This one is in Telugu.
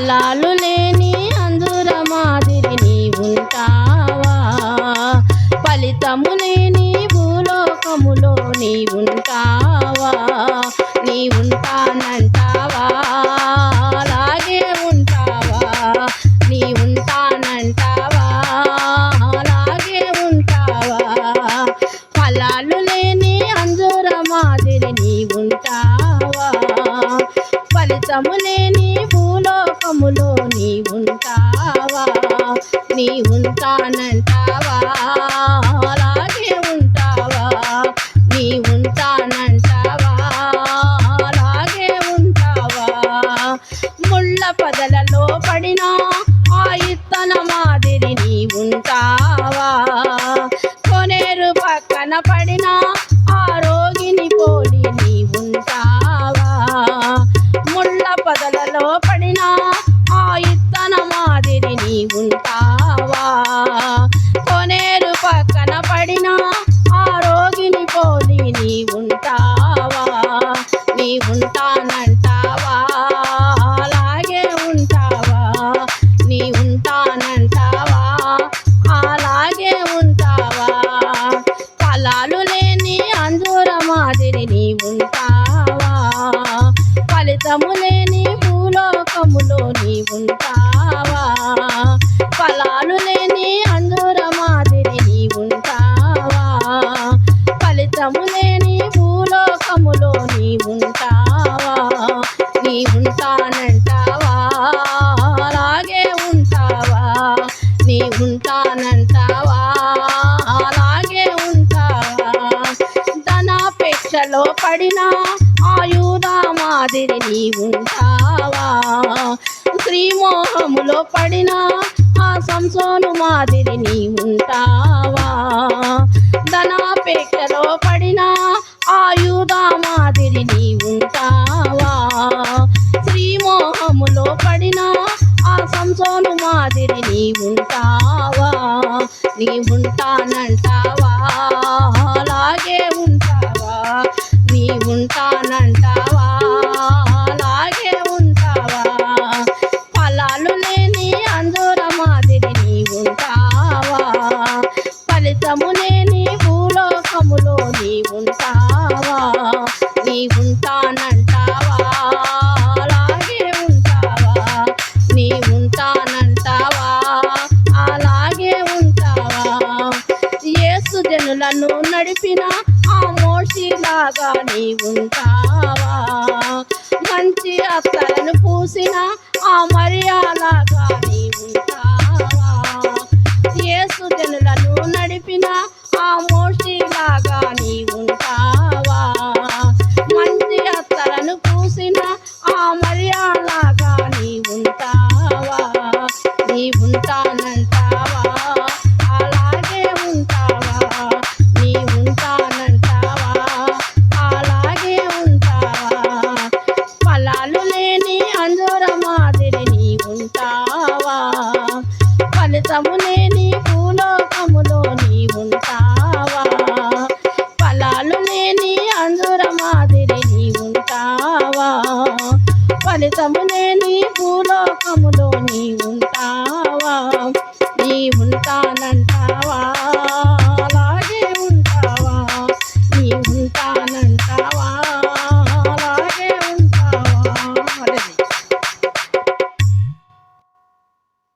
ఫలాలు లేని అంజూర మాదిరి నీ ఉంటావా ఫలితము లేని భూలోకములో నీ ఉంటావా నీ ఉంటానంటావా అలాగే ఉంటావా? నీ ఉంటానంటావా అలాగే ఉంటావా? ఫలాలు లేని అంజూర మాదిరి నీ ఉంటావా ఫలితము లేని భూలోకములో నీ ఉంటావా? నీ ఉంటానంటావా? అలాగే ఉంటావా? నీ ఉంటానంటావా? అలాగే ఉంటావా? ముళ్ళ పదలలో పడినా ఆ ఇత్తన మాదిరి నీ ఉంటావా? కొనేరు పక్కన పడినా ఆ రోగిని పోలి నీ ఉంటావా? ముళ్ళ పదలలో పడి ఫలాలు లేని అంజూర మాదిరి నీ ఉంటావా ఫలితము లేని భూలోకములో నీ ఉంటావా ఫలాలు లేని అంజూర మాదిరి నీ ఉంటావా ఫలితము లేని ధనాపేక్షలో పడిన ఆయుధ మాదిరి నీ ఉంటావా శ్రీమోహములో పడిన ఆ సంసోను మాదిరి నీ ఉంటావా ధనాపేక్షలో పడిన ఆయుధ మాదిరి నీ ఉంటావా శ్రీమోహములో పడిన ఆ సంసోను మాదిరి నీ ఉంటావా నీ ఉంటానంటా ఉంటావా? నీ ఉంటానంటావా? అలాగే ఉంటావా? నీ ఉంటానంటావా? అలాగే ఉంటావా? యేసు జనులను నడిపిన ఆ మోషిలాగా నీ ఉంటావా? మంచి అత్తలను పూసిన ఫలితము భూలోకములో నీ ఉంటావా? ఫలాలు లేని అంజూర మాదిరి నీ ఉంటావా? ఫలితము లేని భూలోకములో నీ ఉంటావా? నీ ఉంటానంటావా